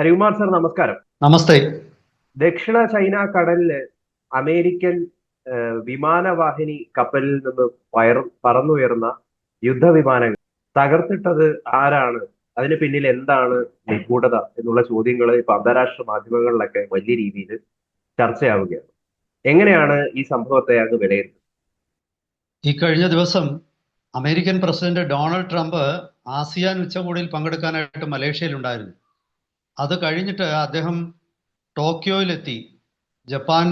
Harikumar sir നമസ്കാരം. നമസ്തേ. ദക്ഷിണ China കടലിൽ അമേരിക്കൻ വിമാനവാഹിനി കപ്പലിൽ നിന്ന് പറന്നുയർന്ന യുദ്ധവിമാനങ്ങൾ തകർത്തിട്ടത് ആരാണ്? അതിന് പിന്നിൽ എന്താണ് നിഗൂഢത എന്നുള്ള ചോദ്യങ്ങൾ ഇപ്പൊ അന്താരാഷ്ട്ര മാധ്യമങ്ങളിലൊക്കെ വലിയ രീതിയിൽ ചർച്ചയാവുകയാണ്. എങ്ങനെയാണ് ഈ സംഭവത്തെ അങ്ങ് വിലയിരുത്തുന്നത്? ഈ കഴിഞ്ഞ ദിവസം American president Donald Trump ASEAN ഉച്ചകോടിയിൽ പങ്കെടുക്കാനായിട്ട് മലേഷ്യയിലുണ്ടായിരുന്നു. അത് കഴിഞ്ഞിട്ട് അദ്ദേഹം ടോക്കിയോയിലെത്തി. ജപ്പാൻ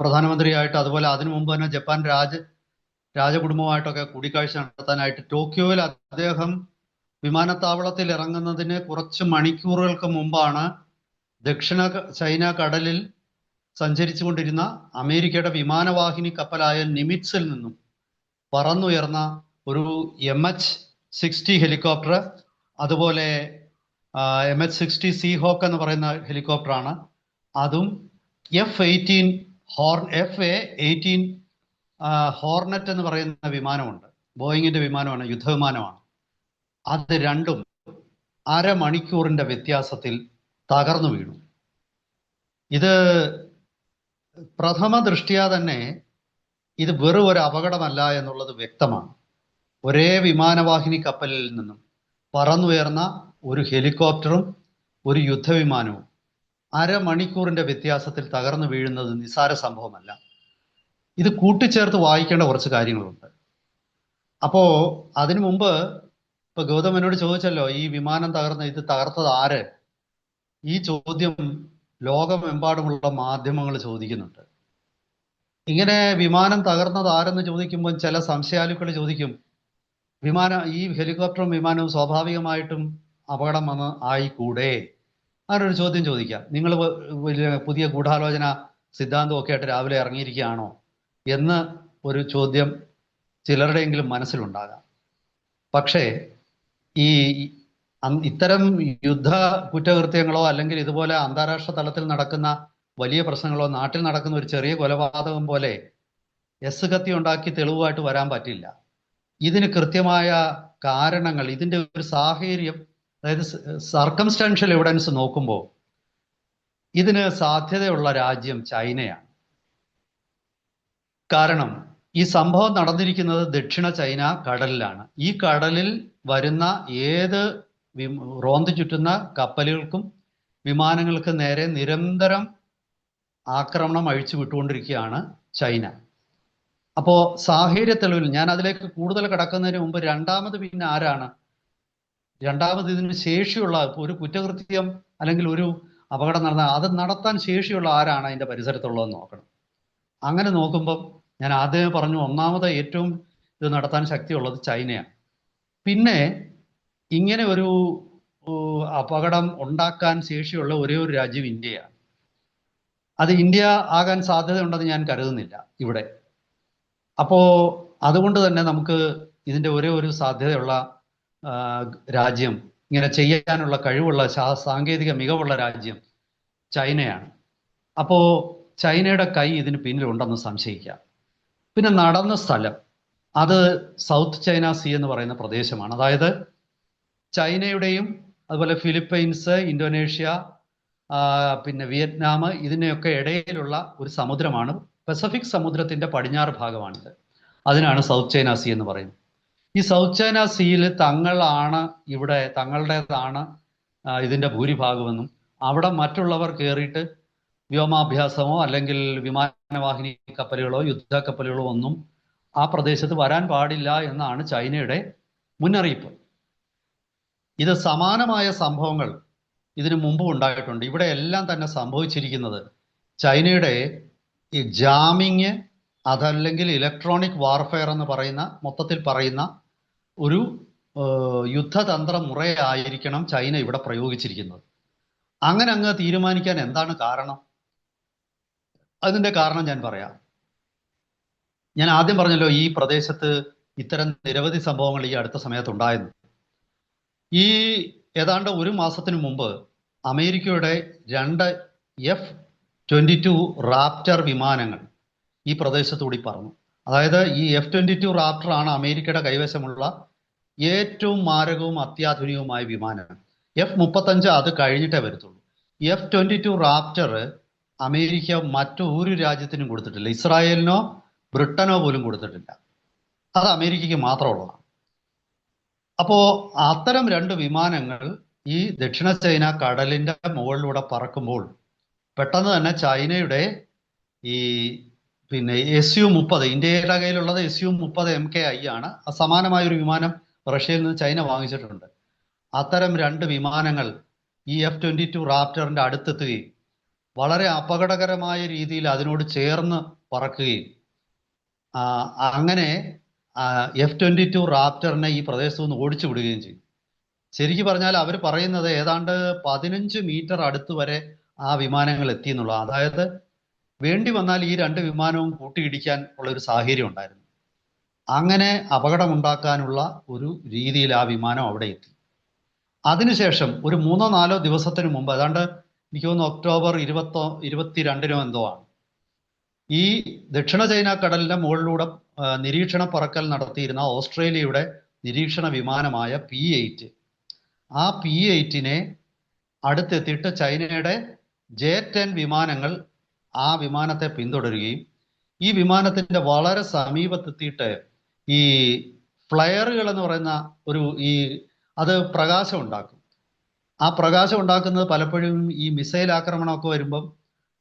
പ്രധാനമന്ത്രിയായിട്ട് അതുപോലെ അതിനു മുമ്പ് തന്നെ ജപ്പാൻ രാജ രാജകുടുംബമായിട്ടൊക്കെ കൂടിക്കാഴ്ച നടത്താനായിട്ട് ടോക്കിയോയിൽ അദ്ദേഹം വിമാനത്താവളത്തിൽ ഇറങ്ങുന്നതിന് കുറച്ച് മണിക്കൂറുകൾക്ക് മുമ്പാണ് ദക്ഷിണ ചൈന കടലിൽ സഞ്ചരിച്ചുകൊണ്ടിരുന്ന അമേരിക്കയുടെ വിമാനവാഹിനി കപ്പലായ നിമിറ്റ്സിൽ നിന്നും പറന്നുയർന്ന ഒരു എം എച്ച് സിക്സ്റ്റി ഹെലികോപ്റ്റർ അതുപോലെ M H sixty sea hawk എന്ന് പറയുന്ന ഹെലികോപ്റ്ററാണ് അതും എഫ് എയ്റ്റീൻ ഹോർ എഫ് എ എയ്റ്റീൻ ഹോർണറ്റ് എന്ന് പറയുന്ന വിമാനമുണ്ട്. ബോയിങ്ങിന്റെ വിമാനമാണ് യുദ്ധവിമാനമാണ്. അത് രണ്ടും അരമണിക്കൂറിന്റെ വ്യത്യാസത്തിൽ തകർന്നു വീണു. ഇത് പ്രഥമ ദൃഷ്ടിയാ തന്നെ ഇത് വെറും ഒരു അപകടമല്ല എന്നുള്ളത് വ്യക്തമാണ്. ഒരേ വിമാനവാഹിനി കപ്പലിൽ നിന്നും പറന്നുയർന്ന ഒരു ഹെലികോപ്റ്ററും ഒരു യുദ്ധവിമാനവും. അരമണിക്കൂറിന്റെ വ്യത്യാസത്തിൽ തകർന്നു വീഴുന്നത് നിസാര സംഭവമല്ല. ഇത് കൂട്ടിച്ചേർത്ത് വായിക്കേണ്ട കുറച്ച് കാര്യങ്ങളുണ്ട്. അപ്പോ അതിനു മുമ്പ് ഇപ്പൊ ഗൗതം എന്നോട് ചോദിച്ചല്ലോ ഈ വിമാനം തകർന്ന ഇത് തകർത്തത് ആര്? ഈ ചോദ്യം ലോകമെമ്പാടുമുള്ള മാധ്യമങ്ങൾ ചോദിക്കുന്നുണ്ട്. ഇങ്ങനെ വിമാനം തകർന്നത് ആരെന്ന് ചോദിക്കുമ്പോൾ ചില സംശയാലുക്കൾ ചോദിക്കും വിമാനം ഈ ഹെലികോപ്റ്ററും വിമാനവും സ്വാഭാവികമായിട്ടും അപകടം വന്ന് ആയിക്കൂടെ? അങ്ങനെ ചോദ്യം ചോദിക്കാം. നിങ്ങൾ വലിയ പുതിയ ഗൂഢാലോചന സിദ്ധാന്തം ഒക്കെ ആയിട്ട് രാവിലെ ഇറങ്ങിയിരിക്കുകയാണോ എന്ന് ഒരു ചോദ്യം ചിലരുടെയെങ്കിലും മനസ്സിലുണ്ടാകാം. പക്ഷേ ഈ ഇത്തരം യുദ്ധ കുറ്റകൃത്യങ്ങളോ അല്ലെങ്കിൽ ഇതുപോലെ അന്താരാഷ്ട്ര തലത്തിൽ നടക്കുന്ന വലിയ പ്രശ്നങ്ങളോ നാട്ടിൽ നടക്കുന്ന ഒരു ചെറിയ കൊലപാതകം പോലെ എസ് കത്തി ഉണ്ടാക്കി തെളിവായിട്ട് വരാൻ പറ്റില്ല. ഇതിന് കൃത്യമായ കാരണങ്ങൾ ഇതിന്റെ ഒരു സാഹചര്യം അതായത് സർക്കംസ്റ്റാൻഷ്യൽ എവിഡൻസ് നോക്കുമ്പോൾ ഇതിന് സാധ്യതയുള്ള രാജ്യം ചൈനയാണ്. കാരണം ഈ സംഭവം നടന്നിരിക്കുന്നത് ദക്ഷിണ ചൈന കടലിലാണ്. ഈ കടലിൽ വരുന്ന ഏത് റോന്ത് ചുറ്റുന്ന കപ്പലുകൾക്കും വിമാനങ്ങൾക്ക് നേരെ നിരന്തരം ആക്രമണം അഴിച്ചു വിട്ടുകൊണ്ടിരിക്കുകയാണ് ചൈന. അപ്പോ സാഹചര്യ തെളിവിൽ ഞാൻ അതിലേക്ക് കൂടുതൽ കടക്കുന്നതിന് മുമ്പ് രണ്ടാമത് പിന്നെ ആരാണ്? രണ്ടാമത് ഇതിന് ശേഷിയുള്ള ഒരു കുറ്റകൃത്യം അല്ലെങ്കിൽ ഒരു അപകടം നടന്ന അത് നടത്താൻ ശേഷിയുള്ള ആരാണ് അതിന്റെ പരിസരത്തുള്ളതെന്ന് നോക്കണം. അങ്ങനെ നോക്കുമ്പം ഞാൻ ആദ്യമേ പറഞ്ഞു ഒന്നാമത് ഏറ്റവും ഇത് നടത്താൻ ശക്തിയുള്ളത് ചൈനയാണ്. പിന്നെ ഇങ്ങനെ ഒരു അപകടം ഉണ്ടാക്കാൻ ശേഷിയുള്ള ഒരേ ഒരു രാജ്യം ഇന്ത്യയാണ്. അത് ഇന്ത്യ ആകാൻ സാധ്യതയുണ്ടെന്ന് ഞാൻ കരുതുന്നില്ല ഇവിടെ. അപ്പോൾ അതുകൊണ്ട് തന്നെ നമുക്ക് ഇതിന്റെ ഒരേ ഒരു സാധ്യതയുള്ള രാജ്യം ഇങ്ങനെ ചെയ്യാനുള്ള കഴിവുള്ള സാങ്കേതിക മികവുള്ള രാജ്യം ചൈനയാണ്. അപ്പോ ചൈനയുടെ കൈ ഇതിന് പിന്നിലുണ്ടെന്ന് സംശയിക്കാം. പിന്നെ നടന്ന സ്ഥലം അത് സൗത്ത് ചൈന സി എന്ന് പറയുന്ന പ്രദേശമാണ്. അതായത് ചൈനയുടെയും അതുപോലെ ഫിലിപ്പൈൻസ് ഇന്തോനേഷ്യ പിന്നെ വിയറ്റ്നാം ഇതിനെയൊക്കെ ഇടയിലുള്ള ഒരു സമുദ്രമാണ്. പസഫിക് സമുദ്രത്തിന്റെ പടിഞ്ഞാറ് ഭാഗമാണിത്. അതിനാണ് സൗത്ത് ചൈന സി എന്ന് പറയുന്നത്. ഈ സൗത്ത് ചൈന സീയിൽ തങ്ങളാണ് ഇവിടെ തങ്ങളുടേതാണ് ഇതിന്റെ ഭൂരിഭാഗമെന്നും അവിടെ മറ്റുള്ളവർ കയറിയിട്ട് വ്യോമാഭ്യാസമോ അല്ലെങ്കിൽ വിമാനവാഹിനി കപ്പലുകളോ യുദ്ധ കപ്പലുകളോ ഒന്നും ആ പ്രദേശത്ത് വരാൻ പാടില്ല എന്നാണ് ചൈനയുടെ മുന്നറിയിപ്പ്. ഇത് സമാനമായ സംഭവങ്ങൾ ഇതിനു മുമ്പ് ഉണ്ടായിട്ടുണ്ട്. ഇവിടെ എല്ലാം തന്നെ സംഭവിച്ചിരിക്കുന്നത് ചൈനയുടെ ഈ ജാമിങ് അതല്ലെങ്കിൽ ഇലക്ട്രോണിക് വാർഫെയർ എന്ന് പറയുന്ന മൊത്തത്തിൽ പറയുന്ന ഒരു യുദ്ധതന്ത്ര മുറയായിരിക്കണം ചൈന ഇവിടെ പ്രയോഗിച്ചിരിക്കുന്നത്. അങ്ങനെ അങ്ങ് തീരുമാനിക്കാൻ എന്താണ് കാരണം? അതിന്റെ കാരണം ഞാൻ പറയാം. ഞാൻ ആദ്യം പറഞ്ഞല്ലോ ഈ പ്രദേശത്ത് ഇത്തരം നിരവധി സംഭവങ്ങൾ ഈ അടുത്ത സമയത്ത് ഉണ്ടായിരുന്നു. ഈ ഏതാണ്ട് ഒരു മാസത്തിന് മുമ്പ് അമേരിക്കയുടെ രണ്ട് എഫ് ട്വന്റി ടു റാപ്റ്റർ വിമാനങ്ങൾ ഈ പ്രദേശത്തുകൂടി പറന്നു. അതായത് ഈ എഫ് ട്വന്റി ടു റാപ്റ്റർ ആണ് അമേരിക്കയുടെ കൈവശമുള്ള ഏറ്റവും മാരകവും അത്യാധുനികവുമായ വിമാനം. എഫ് മുപ്പത്തഞ്ച് അത് കഴിഞ്ഞിട്ടേ വരത്തുള്ളൂ. F twenty two raptor America മറ്റൊരു രാജ്യത്തിനും കൊടുത്തിട്ടില്ല. ഇസ്രായേലിനോ ബ്രിട്ടനോ പോലും കൊടുത്തിട്ടില്ല. അത് അമേരിക്കയ്ക്ക് മാത്രമുള്ളതാണ്. അപ്പോ അത്തരം രണ്ട് വിമാനങ്ങൾ ഈ ദക്ഷിണ ചൈന കടലിന്റെ മുകളിലൂടെ പറക്കുമ്പോൾ പെട്ടെന്ന് തന്നെ ചൈനയുടെ ഈ പിന്നെ എസ് യു മുപ്പത് ഇന്ത്യയുടെ കയ്യിലുള്ളത് എസ് യു മുപ്പത് എം കെ ഐ ആണ്. സമാനമായ ഒരു വിമാനം റഷ്യയിൽ നിന്ന് ചൈന വാങ്ങിച്ചിട്ടുണ്ട്. അത്തരം രണ്ട് വിമാനങ്ങൾ ഈ എഫ് ട്വന്റി ടു റാപ്റ്ററിന്റെ അടുത്തെത്തുകയും വളരെ അപകടകരമായ രീതിയിൽ അതിനോട് ചേർന്ന് പറക്കുകയും അങ്ങനെ എഫ് ട്വന്റി ടു റാപ്റ്ററിനെ ഈ പ്രദേശത്തു നിന്ന് ഓടിച്ചു വിടുകയും ചെയ്യും. ശരിക്കും പറഞ്ഞാൽ അവർ പറയുന്നത് ഏതാണ്ട് പതിനഞ്ച് മീറ്റർ അടുത്ത് വരെ ആ വിമാനങ്ങൾ എത്തി എന്നുള്ളത് അതായത് വേണ്ടി വന്നാൽ ഈ രണ്ട് വിമാനവും കൂട്ടിയിടിക്കാൻ ഉള്ള ഒരു സാഹചര്യം ഉണ്ടായിരുന്നു. അങ്ങനെ അപകടമുണ്ടാക്കാനുള്ള ഒരു രീതിയിൽ ആ വിമാനം അവിടെ എത്തി. അതിനുശേഷം ഒരു മൂന്നോ നാലോ ദിവസത്തിന് മുമ്പ് ഏതാണ്ട് എനിക്ക് തോന്നുന്നു ഒക്ടോബർ ഇരുപത്തോ ഇരുപത്തിരണ്ടിനോ എന്തോ ആണ് ഈ ദക്ഷിണ ചൈന കടലിന്റെ മുകളിലൂടെ നിരീക്ഷണ പറക്കൽ നടത്തിയിരുന്ന ഓസ്ട്രേലിയയുടെ നിരീക്ഷണ വിമാനമായ പി എയ്റ്റ്. ആ പി എയ്റ്റിനെ അടുത്തെത്തിയിട്ട് ചൈനയുടെ ജെ ടെൻ വിമാനങ്ങൾ ആ വിമാനത്തെ പിന്തുടരുകയും ഈ വിമാനത്തിന്റെ വളരെ സമീപത്തെത്തിയിട്ട് ഈ ഫ്ലയറുകൾ എന്ന് പറയുന്ന ഒരു ഈ അത് പ്രകാശം ഉണ്ടാക്കും ആ പ്രകാശം ഉണ്ടാക്കുന്നത് പലപ്പോഴും ഈ മിസൈൽ ആക്രമണമൊക്കെ വരുമ്പം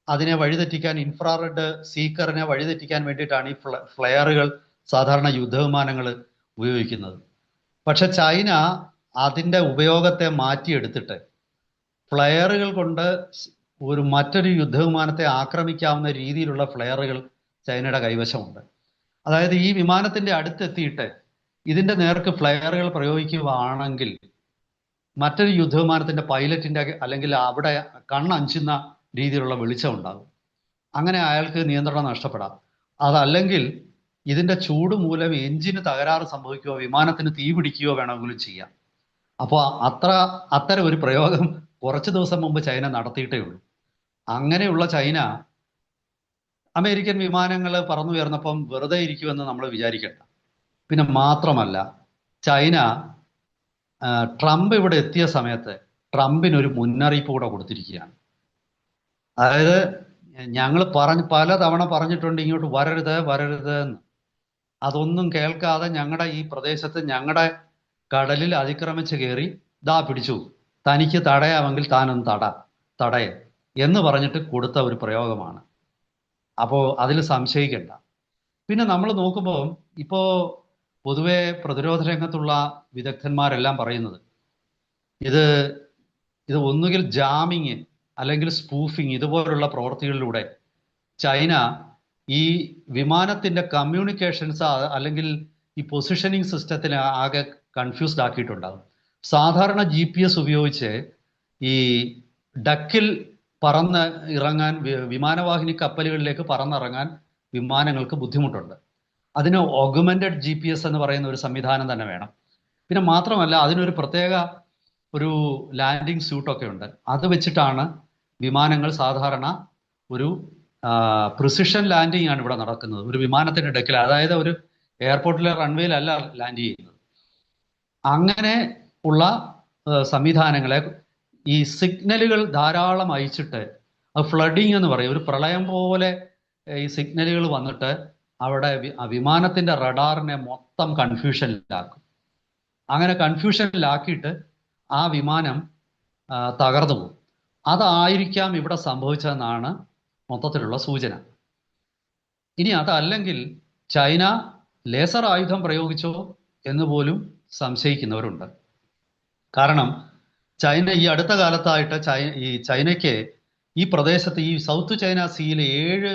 അതിനെ വഴിതെറ്റിക്കാൻ ഇൻഫ്രാറെഡ് സീക്കറിനെ വഴിതെറ്റിക്കാൻ വേണ്ടിയിട്ടാണ് ഈ ഫ്ല ഫ്ലയറുകൾ സാധാരണ യുദ്ധവിമാനങ്ങൾ ഉപയോഗിക്കുന്നത്. പക്ഷെ ചൈന അതിന്റെ ഉപയോഗത്തെ മാറ്റിയെടുത്തിട്ട് ഫ്ലയറുകൾ കൊണ്ട് ഒരു മറ്റൊരു യുദ്ധവിമാനത്തെ ആക്രമിക്കാവുന്ന രീതിയിലുള്ള ഫ്ലയറുകൾ ചൈനയുടെ കൈവശമുണ്ട്. അതായത് ഈ വിമാനത്തിന്റെ അടുത്തെത്തിയിട്ട് ഇതിന്റെ നേർക്ക് ഫ്ലയറുകൾ പ്രയോഗിക്കുകയാണെങ്കിൽ മറ്റൊരു യുദ്ധവിമാനത്തിന്റെ പൈലറ്റിന്റെ അല്ലെങ്കിൽ അവിടെ കണ്ണഞ്ചുന്ന രീതിയിലുള്ള വെളിച്ചം ഉണ്ടാകും. അങ്ങനെ അയാൾക്ക് നിയന്ത്രണം നഷ്ടപ്പെടാം. അതല്ലെങ്കിൽ ഇതിന്റെ ചൂട് മൂലം എഞ്ചിന് തകരാറ് സംഭവിക്കുകയോ വിമാനത്തിന് തീ പിടിക്കുകയോ വേണമെങ്കിലും ചെയ്യാം. അപ്പോൾ അത്ര അത്തരം ഒരു പ്രയോഗം കുറച്ച് ദിവസം മുമ്പ് ചൈന നടത്തിയിട്ടേ ഉള്ളൂ. അങ്ങനെയുള്ള ചൈന അമേരിക്കൻ വിമാനങ്ങൾ പറന്നുയർന്നപ്പം വെറുതെ ഇരിക്കുമെന്ന് നമ്മൾ വിചാരിക്കണ്ട. പിന്നെ മാത്രമല്ല ചൈന ട്രംപ് ഇവിടെ എത്തിയ സമയത്ത് ട്രംപിന് ഒരു മുന്നറിയിപ്പ് കൂടെ കൊടുത്തിരിക്കുകയാണ്. അതായത് ഞങ്ങൾ പറഞ്ഞ് പലതവണ പറഞ്ഞിട്ടുണ്ട് ഇങ്ങോട്ട് വരരുത് വരരുത് എന്ന്. അതൊന്നും കേൾക്കാതെ ഞങ്ങളുടെ ഈ പ്രദേശത്ത് ഞങ്ങളുടെ കടലിൽ അതിക്രമിച്ച് കയറി ദാ പിടിച്ചു. തനിക്ക് തടയാമെങ്കിൽ താനൊന്ന് തട തടയ എന്ന് പറഞ്ഞിട്ട് കൊടുത്ത ഒരു പ്രയോഗമാണ്. അപ്പോൾ അതിൽ സംശയിക്കണ്ട. പിന്നെ നമ്മൾ നോക്കുമ്പോൾ ഇപ്പോൾ പൊതുവെ പ്രതിരോധ രംഗത്തുള്ള വിദഗ്ധന്മാരെല്ലാം പറയുന്നത് ഇത് ഇത് ഒന്നുകിൽ ജാമിങ് അല്ലെങ്കിൽ സ്പൂഫിങ് ഇതുപോലുള്ള പ്രവൃത്തികളിലൂടെ ചൈന ഈ വിമാനത്തിന്റെ കമ്മ്യൂണിക്കേഷൻസ് അല്ലെങ്കിൽ ഈ പൊസിഷനിങ് സിസ്റ്റത്തിന് ആകെ കൺഫ്യൂസ്ഡ് ആക്കിയിട്ടുണ്ടാകും. സാധാരണ ജി പി എസ് ഉപയോഗിച്ച് ഈ ഡക്കിൽ പറന്ന് ഇറങ്ങാൻ വിമാനവാഹിനി കപ്പലുകളിലേക്ക് പറന്നിറങ്ങാൻ വിമാനങ്ങൾക്ക് ബുദ്ധിമുട്ടുണ്ട്. അതിന് ഓഗ്മെന്റഡ് ജി പി എസ് എന്ന് പറയുന്ന ഒരു സംവിധാനം തന്നെ വേണം. പിന്നെ മാത്രമല്ല അതിനൊരു പ്രത്യേക ഒരു ലാൻഡിംഗ് സ്യൂട്ടൊക്കെ ഉണ്ട്. അത് വെച്ചിട്ടാണ് വിമാനങ്ങൾ സാധാരണ ഒരു പ്രിസിഷൻ ലാൻഡിംഗ് ആണ് ഇവിടെ നടക്കുന്നത്. ഒരു വിമാനത്തിന്റെ ഡെക്കിൽ അതായത് ഒരു എയർപോർട്ടിലെ റൺവേയിലല്ല ലാൻഡ് ചെയ്യുന്നത്. അങ്ങനെ ഉള്ള സംവിധാനങ്ങളെ ഈ സിഗ്നലുകൾ ധാരാളം അയച്ചിട്ട് ഫ്ലഡിങ് എന്ന് പറയും. ഒരു പ്രളയം പോലെ ഈ സിഗ്നലുകൾ വന്നിട്ട് അവിടെ വിമാനത്തിന്റെ റഡാറിനെ മൊത്തം കൺഫ്യൂഷനിലാക്കും അങ്ങനെ കൺഫ്യൂഷനിലാക്കിയിട്ട് ആ വിമാനം തകർന്നു പോകും. അതായിരിക്കാം ഇവിടെ സംഭവിച്ചതെന്നാണ് മൊത്തത്തിലുള്ള സൂചന. ഇനി അതല്ലെങ്കിൽ ചൈന ലേസർ ആയുധം പ്രയോഗിച്ചോ എന്ന് പോലും സംശയിക്കുന്നവരുണ്ട്. കാരണം ചൈന ഈ അടുത്ത കാലത്തായിട്ട് ചൈ ഈ ചൈനയ്ക്ക് ഈ പ്രദേശത്ത് ഈ സൗത്ത് ചൈന സീയിൽ ഏഴ്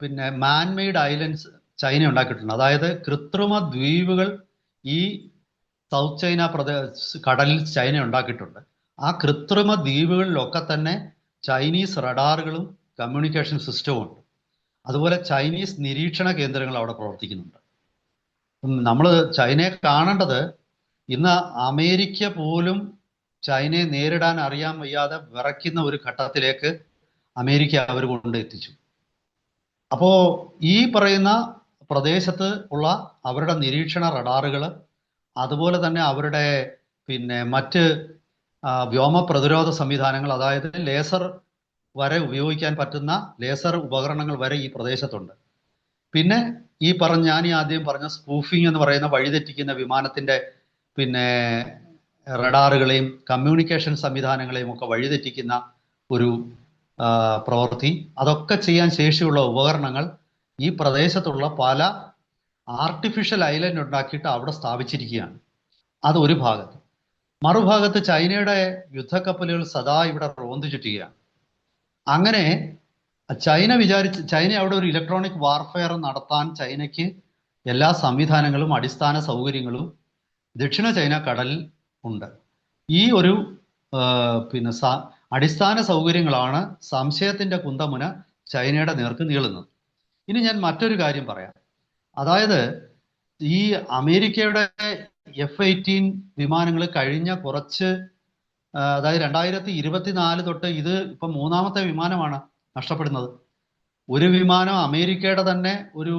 പിന്നെ മാൻമെയ്ഡ് ഐലൻഡ്സ് ചൈന ഉണ്ടാക്കിയിട്ടുണ്ട്. അതായത് കൃത്രിമ ദ്വീപുകൾ ഈ സൗത്ത് ചൈന പ്രദേശ കടലിൽ ചൈന ഉണ്ടാക്കിയിട്ടുണ്ട്. ആ കൃത്രിമ ദ്വീപുകളിലൊക്കെ തന്നെ ചൈനീസ് റഡാറുകളും കമ്മ്യൂണിക്കേഷൻ സിസ്റ്റവും ഉണ്ട്. അതുപോലെ ചൈനീസ് നിരീക്ഷണ കേന്ദ്രങ്ങൾ അവിടെ പ്രവർത്തിക്കുന്നുണ്ട്. നമ്മൾ ചൈനയെ കാണേണ്ടത് ഇന്ന് അമേരിക്ക പോലും ചൈനയെ നേരിടാൻ അറിയാൻ വയ്യാതെ വിറയ്ക്കുന്ന ഒരു ഘട്ടത്തിലേക്ക് അമേരിക്ക അവർ കൊണ്ട് എത്തിച്ചു അപ്പോ ഈ പറയുന്ന പ്രദേശത്ത് ഉള്ള അവരുടെ നിരീക്ഷണ റഡാറുകൾ അതുപോലെ തന്നെ അവരുടെ പിന്നെ മറ്റ് വ്യോമ പ്രതിരോധ സംവിധാനങ്ങൾ അതായത് ലേസർ വരെ ഉപയോഗിക്കാൻ പറ്റുന്ന ലേസർ ഉപകരണങ്ങൾ വരെ ഈ പ്രദേശത്തുണ്ട്. പിന്നെ ഈ പറഞ്ഞ ഞാൻ ഈ ആദ്യം പറഞ്ഞ സ്പൂഫിംഗ് എന്ന് പറയുന്ന വഴിതെറ്റിക്കുന്ന വിമാനത്തിന്റെ പിന്നെ റഡാറുകളെയും കമ്മ്യൂണിക്കേഷൻ സംവിധാനങ്ങളെയും ഒക്കെ വഴിതെറ്റിക്കുന്ന ഒരു പ്രവൃത്തി. അതൊക്കെ ചെയ്യാൻ ശേഷിയുള്ള ഉപകരണങ്ങൾ ഈ പ്രദേശത്തുള്ള പല ആർട്ടിഫിഷ്യൽ ഐലൻഡ് ഉണ്ടാക്കിയിട്ട് അവിടെ സ്ഥാപിച്ചിരിക്കുകയാണ്. അത് ഒരു ഭാഗത്ത്. മറുഭാഗത്ത് ചൈനയുടെ യുദ്ധക്കപ്പലുകൾ സദാ ഇവിടെ റോന്തു ചുറ്റുകയാണ്. അങ്ങനെ ചൈന വിചാരിച്ച് ചൈന അവിടെ ഒരു ഇലക്ട്രോണിക് വാർഫെയർ നടത്താൻ ചൈനയ്ക്ക് എല്ലാ സംവിധാനങ്ങളും അടിസ്ഥാന സൗകര്യങ്ങളും ദക്ഷിണ ചൈന കടലിൽ ഉണ്ട്. ഈ ഒരു പിന്നെ അടിസ്ഥാന സൗകര്യങ്ങളാണ് സംശയത്തിന്റെ കുന്തമുന ചൈനയുടെ നേർക്ക് നീളുന്നത്. ഇനി ഞാൻ മറ്റൊരു കാര്യം പറയാം. അതായത് ഈ അമേരിക്കയുടെ എഫ് എയ്റ്റീൻ വിമാനങ്ങൾ കഴിഞ്ഞ കുറച്ച് അതായത് രണ്ടായിരത്തി ഇരുപത്തിനാല് തൊട്ട് ഇത് ഇപ്പൊ മൂന്നാമത്തെ വിമാനമാണ് നഷ്ടപ്പെടുന്നത്. ഒരു വിമാനം അമേരിക്കയുടെ തന്നെ ഒരു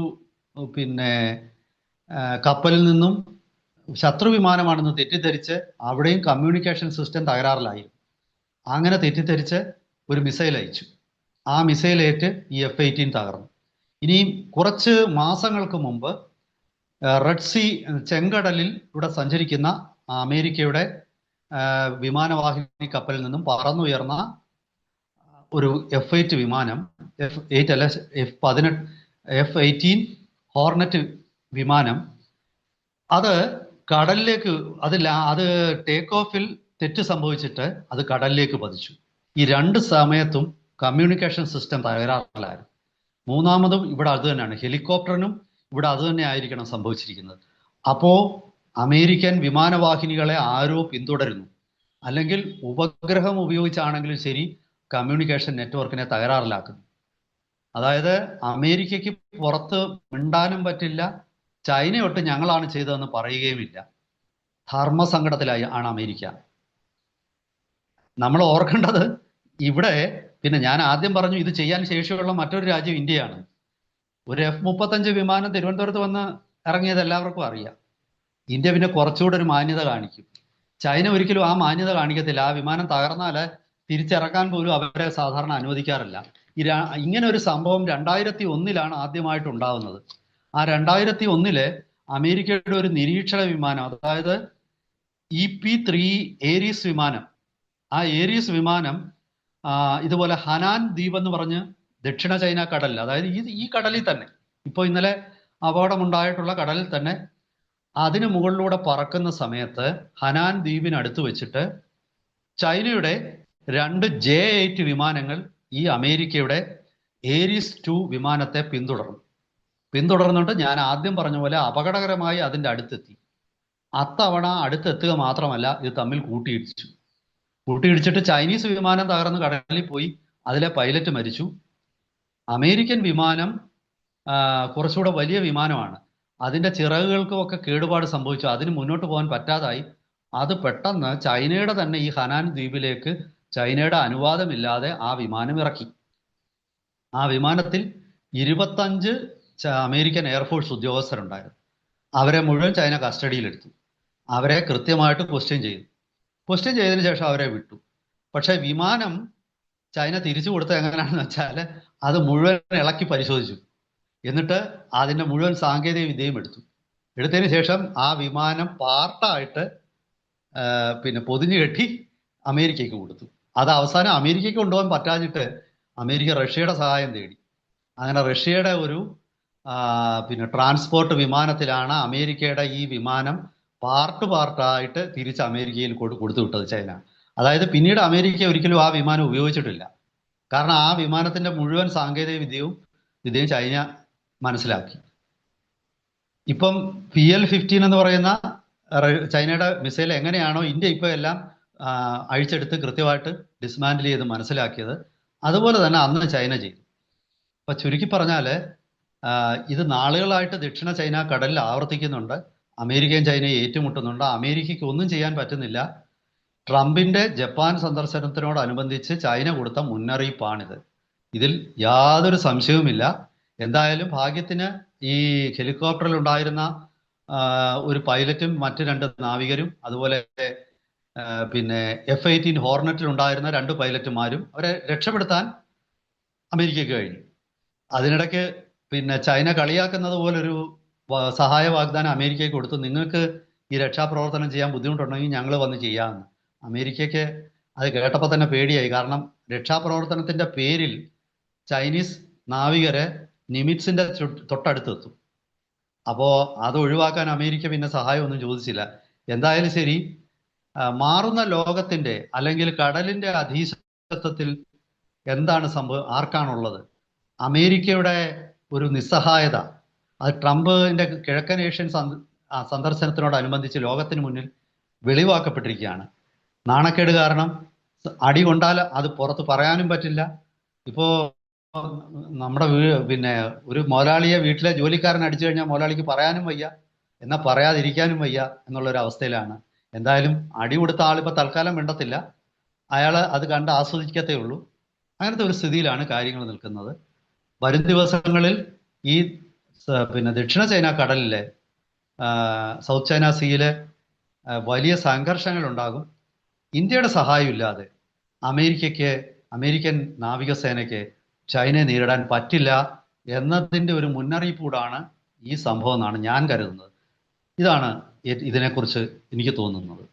പിന്നെ കപ്പലിൽ നിന്നും ശത്രു വിമാനമാണെന്ന് തെറ്റിദ്ധരിച്ച് അവിടെയും കമ്മ്യൂണിക്കേഷൻ സിസ്റ്റം തകരാറിലായി. അങ്ങനെ തെറ്റിദ്ധരിച്ച് ഒരു മിസൈൽ അയച്ചു. ആ മിസൈൽ ഏറ്റ് ഈ എഫ് എയ്റ്റീൻ തകർന്നു. ഇനിയും കുറച്ച് മാസങ്ങൾക്ക് മുമ്പ് റെഡ് സി ചെങ്കടലിൽ ഇവിടെ സഞ്ചരിക്കുന്ന അമേരിക്കയുടെ വിമാനവാഹിനി കപ്പലിൽ നിന്നും പറന്നുയർന്ന ഒരു എഫ് എയ്റ്റ് വിമാനം എഫ് എയ്റ്റ് അല്ല എഫ് പതിനെട്ട് എഫ് എയ്റ്റീൻ ഹോർണറ്റ് വിമാനം അത് കടലിലേക്ക് അത് അത് ടേക്ക് ഓഫിൽ തെറ്റ് സംഭവിച്ചിട്ട് അത് കടലിലേക്ക് പതിച്ചു. ഈ രണ്ട് സമയത്തും കമ്മ്യൂണിക്കേഷൻ സിസ്റ്റം തകരാറിലായിരുന്നു. മൂന്നാമതും ഇവിടെ അത് തന്നെയാണ്. ഹെലികോപ്റ്ററിനും ഇവിടെ അത് തന്നെ ആയിരിക്കണം സംഭവിച്ചിരിക്കുന്നത്. അപ്പോ അമേരിക്കൻ വിമാനവാഹിനികളെ ആരോ പിന്തുടരുന്നു. അല്ലെങ്കിൽ ഉപഗ്രഹം ഉപയോഗിച്ചാണെങ്കിലും ശരി കമ്മ്യൂണിക്കേഷൻ നെറ്റ്വർക്കിനെ തകരാറിലാക്കുന്നു. അതായത് അമേരിക്കയ്ക്ക് പുറത്ത് മിണ്ടാനും പറ്റില്ല ചൈനയൊട്ട് ഞങ്ങളാണ് ചെയ്തതെന്ന് പറയുകയുമില്ല. ധർമ്മസങ്കടത്തിലായി ആണ് അമേരിക്ക. നമ്മൾ ഓർക്കേണ്ടത് ഇവിടെ പിന്നെ ഞാൻ ആദ്യം പറഞ്ഞു ഇത് ചെയ്യാൻ ശേഷിയുള്ള മറ്റൊരു രാജ്യം ഇന്ത്യയാണ്. ഒരു എഫ് മുപ്പത്തഞ്ച് വിമാനം തിരുവനന്തപുരത്ത് വന്ന് ഇറങ്ങിയത് എല്ലാവർക്കും അറിയാം. ഇന്ത്യ പിന്നെ കുറച്ചുകൂടെ ഒരു മാന്യത കാണിക്കും. ചൈന ഒരിക്കലും ആ മാന്യത കാണിക്കത്തില്ല. ആ വിമാനം തകർന്നാൽ തിരിച്ചിറക്കാൻ പോലും അവരെ സാധാരണ അനുവദിക്കാറില്ല. ഇങ്ങനെ ഒരു സംഭവം രണ്ടായിരത്തി ഒന്നിലാണ് ആദ്യമായിട്ട് ഉണ്ടാവുന്നത് ആ രണ്ടായിരത്തി ഒന്നിൽ അമേരിക്കയുടെ ഒരു നിരീക്ഷണ വിമാനം അതായത് ഇ പി ത്രീ ഏരീസ് വിമാനം. ആ ഏരീസ് വിമാനം ഇതുപോലെ ഹനാൻ ദ്വീപ് എന്ന് പറഞ്ഞ് ദക്ഷിണ ചൈന കടലിൽ അതായത് ഈ ഈ കടലിൽ തന്നെ ഇപ്പോൾ ഇന്നലെ അപകടമുണ്ടായിട്ടുള്ള കടലിൽ തന്നെ അതിന് മുകളിലൂടെ പറക്കുന്ന സമയത്ത് ഹനാൻ ദ്വീപിനടുത്ത് വെച്ചിട്ട് ചൈനയുടെ രണ്ട് ജെ എയ്റ്റ് വിമാനങ്ങൾ ഈ അമേരിക്കയുടെ ഏരീസ് ടു വിമാനത്തെ പിന്തുടർന്നു. പിന്തുടർന്നിട്ട് ഞാൻ ആദ്യം പറഞ്ഞ പോലെ അപകടകരമായി അതിന്റെ അടുത്തെത്തി. അത്തവണ അടുത്തെത്തുക മാത്രമല്ല ഇത് തമ്മിൽ കൂട്ടിയിടിച്ചു. കൂട്ടിയിടിച്ചിട്ട് ചൈനീസ് വിമാനം തകർന്ന് കടലിൽ പോയി അതിലെ പൈലറ്റ് മരിച്ചു. അമേരിക്കൻ വിമാനം കുറച്ചുകൂടെ വലിയ വിമാനമാണ്. അതിന്റെ ചിറകുകൾക്കും ഒക്കെ കേടുപാട് സംഭവിച്ചു. അതിന് മുന്നോട്ട് പോകാൻ പറ്റാതായി. അത് പെട്ടെന്ന് ചൈനയുടെ തന്നെ ഈ ഹനാൻ ദ്വീപിലേക്ക് ചൈനയുടെ അനുവാദമില്ലാതെ ആ വിമാനം ഇറക്കി. ആ വിമാനത്തിൽ ഇരുപത്തഞ്ച് അമേരിക്കൻ എയർഫോഴ്സ് ഉദ്യോഗസ്ഥരുണ്ടായിരുന്നു. അവരെ മുഴുവൻ ചൈന കസ്റ്റഡിയിലെടുത്തു. അവരെ കൃത്യമായിട്ട് ക്വസ്റ്റ്യൻ ചെയ്തു. ക്വസ്റ്റ്യൻ ചെയ്തതിന് ശേഷം അവരെ വിട്ടു. പക്ഷേ വിമാനം ചൈന തിരിച്ചു കൊടുത്തത് എങ്ങനെയാണെന്ന് വെച്ചാൽ അത് മുഴുവൻ ഇളക്കി പരിശോധിച്ചു. എന്നിട്ട് അതിന്റെ മുഴുവൻ സാങ്കേതിക വിദ്യയും എടുത്തു. എടുത്തതിന് ശേഷം ആ വിമാനം പാർട്ടായിട്ട് പിന്നെ പൊതിഞ്ഞു കെട്ടി അമേരിക്കയ്ക്ക് കൊടുത്തു. അത് അവസാനം അമേരിക്കയ്ക്ക് കൊണ്ടുപോകാൻ പറ്റാഞ്ഞിട്ട് അമേരിക്ക റഷ്യയുടെ സഹായം തേടി. അങ്ങനെ റഷ്യയുടെ ഒരു പിന്നെ ട്രാൻസ്പോർട്ട് വിമാനത്തിലാണ് അമേരിക്കയുടെ ഈ വിമാനം പാർട്ട് പാർട്ടായിട്ട് തിരിച്ച് അമേരിക്കയിൽ കൊടു കൊടുത്തു വിട്ടത് ചൈന. അതായത് പിന്നീട് അമേരിക്ക ഒരിക്കലും ആ വിമാനം ഉപയോഗിച്ചിട്ടില്ല. കാരണം ആ വിമാനത്തിന്റെ മുഴുവൻ സാങ്കേതിക വിദ്യയും വിദ്യയും ചൈന മനസ്സിലാക്കി. ഇപ്പം പി എൽ ഫിഫ്റ്റീൻ എന്ന് പറയുന്ന ചൈനയുടെ മിസൈൽ എങ്ങനെയാണോ ഇന്ത്യ ഇപ്പോൾ എല്ലാം അഴിച്ചെടുത്ത് കൃത്യമായിട്ട് ഡിസ്മാൻഡിൽ ചെയ്ത് മനസ്സിലാക്കിയത്. അതുപോലെ തന്നെ അന്ന് ചൈന ചെയ്തു. അപ്പൊ ചുരുക്കി പറഞ്ഞാൽ ആ, ഇത് നാളുകളായിട്ട് ദക്ഷിണ ചൈന കടലിൽ ആവർത്തിക്കുന്നുണ്ട്. അമേരിക്കയും ചൈനയും ഏറ്റുമുട്ടുന്നുണ്ട്. അമേരിക്കയ്ക്ക് ഒന്നും ചെയ്യാൻ പറ്റുന്നില്ല. ട്രംപിന്റെ ജപ്പാൻ സന്ദർശനത്തിനോടനുബന്ധിച്ച് ചൈന കൊടുത്ത മുന്നറിയിപ്പാണിത്. ഇതിൽ യാതൊരു സംശയവുമില്ല. എന്തായാലും ഭാഗ്യത്തിന് ഈ ഹെലികോപ്റ്ററിൽ ഉണ്ടായിരുന്ന ഒരു പൈലറ്റും മറ്റു രണ്ട് നാവികരും അതുപോലെ പിന്നെ എഫ് എയ്റ്റീൻ ഹോർണറ്റിൽ ഉണ്ടായിരുന്ന രണ്ട് പൈലറ്റുമാരും അവരെ രക്ഷപ്പെടുത്താൻ അമേരിക്കയ്ക്ക് കഴിഞ്ഞു. അതിനിടയ്ക്ക് പിന്നെ ചൈന കളിയാക്കുന്നത് പോലൊരു സഹായ വാഗ്ദാനം അമേരിക്കയ്ക്ക് കൊടുത്തു. നിങ്ങൾക്ക് ഈ രക്ഷാപ്രവർത്തനം ചെയ്യാൻ ബുദ്ധിമുട്ടുണ്ടെങ്കിൽ ഞങ്ങൾ വന്ന് ചെയ്യാമെന്ന് അമേരിക്കയ്ക്ക് അത് കേട്ടപ്പോൾ തന്നെ പേടിയായി. കാരണം രക്ഷാപ്രവർത്തനത്തിന്റെ പേരിൽ ചൈനീസ് നാവികരെ നിമിറ്റ്സിന്റെ തൊട്ടടുത്തെത്തും. അപ്പോൾ അത് ഒഴിവാക്കാൻ അമേരിക്ക പിന്നെ സഹായമൊന്നും ചോദിച്ചില്ല. എന്തായാലും ശരി മാറുന്ന ലോകത്തിന്റെ അല്ലെങ്കിൽ കടലിന്റെ അധീശത്വത്തിൽ എന്താണ് സംഭവം? ആർക്കാണുള്ളത്? അമേരിക്കയുടെ ഒരു നിസ്സഹായത. അത് ട്രംപിന്റെ കിഴക്കൻ ഏഷ്യൻ സന്ദർശനത്തിനോടനുബന്ധിച്ച് ലോകത്തിന് മുന്നിൽ വെളിവാക്കപ്പെട്ടിരിക്കുകയാണ്. നാണക്കേട് കാരണം അടി കൊണ്ടാൽ അത് പുറത്ത് പറയാനും പറ്റില്ല. ഇപ്പോൾ നമ്മുടെ വീ- പിന്നെ ഒരു മുതലാളിയെ വീട്ടിലെ ജോലിക്കാരൻ അടിച്ചു കഴിഞ്ഞാൽ മുതലാളിക്ക് പറയാനും വയ്യ. എന്നാൽ പറയാതിരിക്കാനും വയ്യ എന്നുള്ളൊരു അവസ്ഥയിലാണ്. എന്തായാലും അടി കൊടുത്ത ആളിപ്പോൾ തൽക്കാലം മിണ്ടത്തില്ല. അയാൾ അത് കണ്ട് ആസ്വദിക്കത്തേ ഉള്ളൂ. അങ്ങനത്തെ ഒരു സ്ഥിതിയിലാണ് കാര്യങ്ങൾ നിൽക്കുന്നത്. വരും ദിവസങ്ങളിൽ ഈ പിന്നെ ദക്ഷിണ ചൈന കടലിലെ സൗത്ത് ചൈന സീയിലെ വലിയ സംഘർഷങ്ങൾ ഉണ്ടാകും ഇന്ത്യയുടെ സഹായം ഇല്ലാതെ അമേരിക്കയ്ക്ക് അമേരിക്കൻ നാവികസേനയ്ക്ക് ചൈനയെ നേരിടാൻ പറ്റില്ല എന്നതിന്റെ ഒരു മുന്നറിയിപ്പ് കൂടാണ് ഈ സംഭവം എന്നാണ് ഞാൻ കരുതുന്നത്. ഇതാണ് ഇതിനെക്കുറിച്ച് എനിക്ക് തോന്നുന്നത്.